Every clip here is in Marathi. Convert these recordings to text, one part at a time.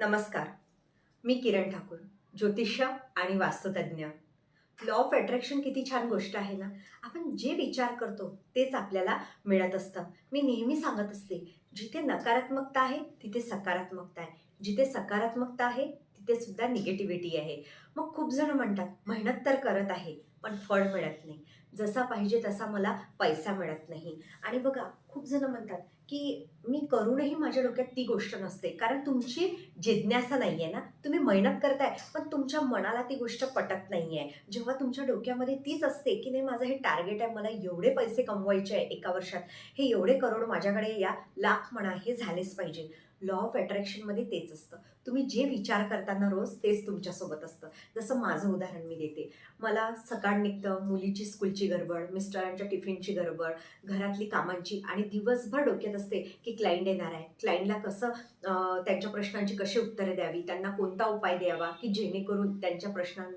नमस्कार. मी किरण ठाकूर ज्योतिष्य आणि वास्तुतज्ञ. लॉ ऑफ अट्रॅक्शन किती छान गोष्ट आहे ना? आपण जे विचार करतो तेच आपल्याला मिळत असतं. मी नेहमी सांगत असते जिथे नकारात्मकता आहे तिथे सकारात्मकता आहे. जिथे सकारात्मकता आहे तिथे सुद्धा निगेटिव्हिटी आहे. मग खूप जण म्हणतात मेहनत तर करत आहे. पण फळ मिळत नाही. जसा पाहिजे तसा मला पैसा मिळत नाही. आणि बघा खूप जण म्हणतात की मी करूनही माझ्या डोक्यात ती गोष्ट नसते. कारण तुमची जिज्ञासा नाही आहे ना. तुम्ही मेहनत करताय पण तुमच्या मनाला ती गोष्ट पटत नाही आहे जेव्हा तुमच्या डोक्यामध्ये तीच असते की नाही माझं हे टार्गेट आहे मला एवढे पैसे कमवायचे आहे एका वर्षात. हे एवढे करोड माझ्याकडे या लाख म्हणा हे झालेच पाहिजे. लॉ ऑफ अट्रॅक्शनमध्ये तेच असतं. तुम्ही जे विचार करताना रोज तेच तुमच्यासोबत असतं. जसं माझं उदाहरण मी देते. मला सकाळ निघतं मुलीची स्कूलची गडबड मिस्टरांच्या टिफिनची गडबड घरातली कामांची आणि दिवसभर डोक्यात असते की क्लायंट येणार आहे. क्लायंटला कसं त्यांच्या प्रश्नांची कशी उत्तरे द्यावी? त्यांना कोणता उपाय द्यावा? की जेणेकरून त्यांच्या प्रश्नां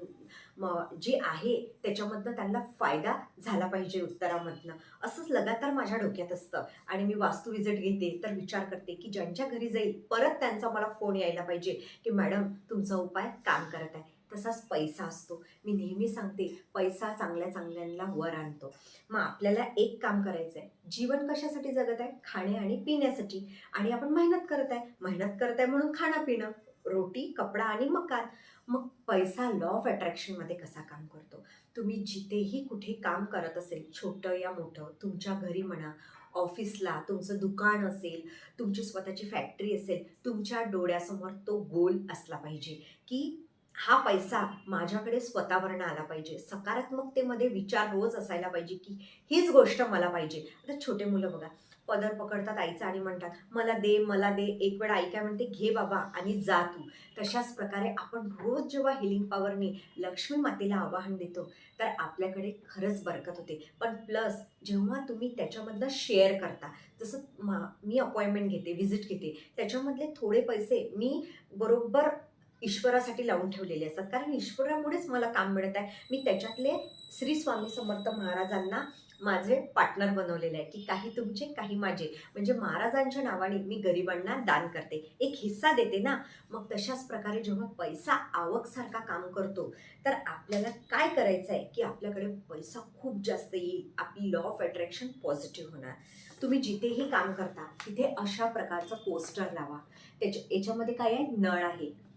जे आहे त्याच्यामधनं त्यांना फायदा झाला पाहिजे उत्तरामधनं. असंच लगातार माझ्या डोक्यात असतं. आणि मी वास्तू विजिट घेते तर विचार करते की ज्यांच्या घरी जाईल परत त्यांचा मला फोन यायला पाहिजे की मॅडम तुमचा उपाय काम करत आहे. तसाच पैसा असतो. मी नेहमी सांगते पैसा चांगल्या चांगल्यांना वर आणतो. मग आपल्याला एक काम करायचं आहे जीवन कशासाठी जगत आहे? खाणे आणि पिण्यासाठी. आणि आपण मेहनत करत आहे. मेहनत करत आहे म्हणून खाणं पिणं रोटी कपडा आणि मकान. मग पैसा लॉ ऑफ अट्रॅक्शनमध्ये कसा काम करतो? तुम्ही जिथेही कुठे काम करत असेल छोटं या मोठं तुमच्या घरी म्हणा ऑफिसला तुमचं दुकान असेल तुमची स्वतःची फॅक्टरी असेल तुमच्या डोळ्यासमोर तो गोल असला पाहिजे की हा पैसा माझ्याकडे स्वतःवरनं आला पाहिजे. सकारात्मकतेमध्ये विचार रोज असायला पाहिजे की हीच गोष्ट मला पाहिजे. आता छोटे मुलं बघा पदर पकडतात आईचा आणि म्हणतात मला दे मला दे एक वेळ आई काय म्हणते घे बाबा आणि जा तू. तशाच प्रकारे आपण रोज जेव्हा हिलिंग पॉवरने लक्ष्मी मातेला आवाहन देतो तर आपल्याकडे खरंच बरकत होते. पण प्लस जेव्हा तुम्ही त्याच्यामधलं शेअर करता जसं मा मी अपॉइंटमेंट घेते व्हिजिट घेते त्याच्यामधले थोडे पैसे मी बरोबर ईश्वरासाठी लावून ठेवलेले असतात. कारण ईश्वरामुळेच मला काम मिळत आहे. मी त्याच्यातले श्री स्वामी समर्थ महाराजांना माझे पार्टनर बनवलेले आहे. की काही तुमचे काही माझे. म्हणजे महाराजांच्या नावाने मी गरिबांना दान करते. एक हिस्सा देते ना. मग तशाच प्रकारे जेव्हा पैसा आवकसारखा काम करतो तर आपल्याला काय करायचं आहे की आपल्याकडे पैसा खूप जास्त येईल. आपली लॉ ऑफ अट्रॅक्शन पॉझिटिव्ह होणार. तुम्ही जिथेही काम करता तिथे अशा प्रकारचं पोस्टर लावा. त्याच्या याच्यामध्ये काय आहे? नळ आहे.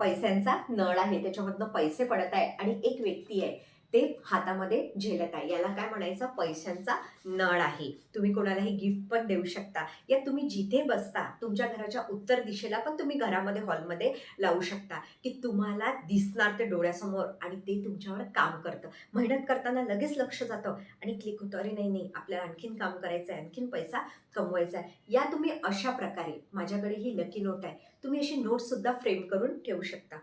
पैशांचा नळ आहे. त्याच्यामधनं पैसे पडत आहे आणि एक व्यक्ती आहे. ते हातामध्ये झेलत आहे. याला काय म्हणायचं? पैशांचा नळ आहे. तुम्ही कोणालाही गिफ्ट पण देऊ शकता. या तुम्ही जिथे बसता तुमच्या घराच्या उत्तर दिशेला पण तुम्ही घरामध्ये हॉलमध्ये लावू शकता की तुम्हाला दिसणार ते डोळ्यासमोर आणि ते तुमच्यावर काम करतं. मेहनत करताना लगेच लक्ष जातं आणि क्लिक होतं. अरे नाही नाही आपल्याला आणखीन काम करायचं आहे आणखीन पैसा कमवायचा आहे. या तुम्ही अशा प्रकारे माझ्याकडे ही लकी नोट आहे तुम्ही अशी नोटसुद्धा फ्रेम करून ठेवू शकता.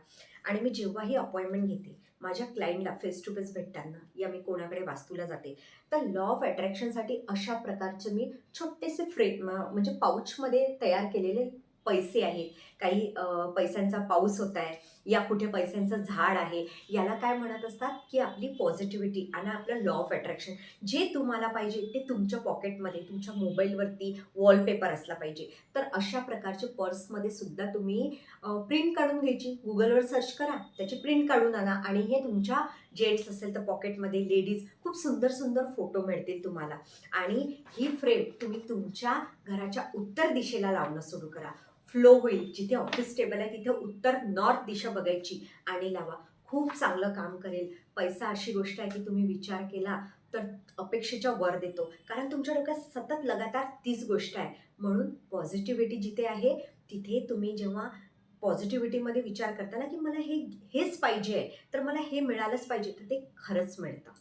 आणि मी जेव्हाही अपॉइंटमेंट घेते माझ्या क्लायंटला फेस टू फेस भेटताना या मी कोणाकडे वास्तूला जाते. तर लॉ ऑफ अट्रॅक्शनसाठी अशा प्रकारचे मी छोटेसे फ्रे म्हणजे पाऊचमध्ये तयार केलेले पैसे आहेत. काही पैशांचा पाऊस होत आहे. या कुठे पैशांचं झाड आहे याला काय म्हणत असतात की आपली पॉझिटिव्हिटी आणि आपलं लॉ ऑफ अट्रॅक्शन जे तुम्हाला पाहिजे ते तुमच्या पॉकेटमध्ये तुमच्या मोबाईलवरती वॉलपेपर असला पाहिजे. तर अशा प्रकारचे पर्समध्ये सुद्धा तुम्ही प्रिंट काढून घ्यायची. गुगलवर सर्च करा त्याची प्रिंट काढून आणा आणि हे तुमच्या जेंट्स असेल तर पॉकेटमध्ये लेडीज खूप सुंदर सुंदर फोटो मिळतील तुम्हाला. आणि ही फ्रेम तुम्ही तुमच्या घराच्या उत्तर दिशेला लावणं सुरू करा. फ्लो होईल. जिथे ऑफिस टेबल आहे तिथे उत्तर नॉर्थ दिशा बघायची आणि लावा. खूप चांगलं काम करेल. पैसा अशी गोष्ट आहे की तुम्ही विचार केला तर अपेक्षेच्या वर देतो. कारण तुमच्या डोक्यात सतत लगातार तीच गोष्ट आहे. म्हणून पॉझिटिव्हिटी जिथे आहे तिथे तुम्ही जेव्हा पॉझिटिव्हिटीमध्ये विचार करताना की मला हे हेच पाहिजे आहे तर मला हे मिळालंच पाहिजे तर ते खरंच मिळतं.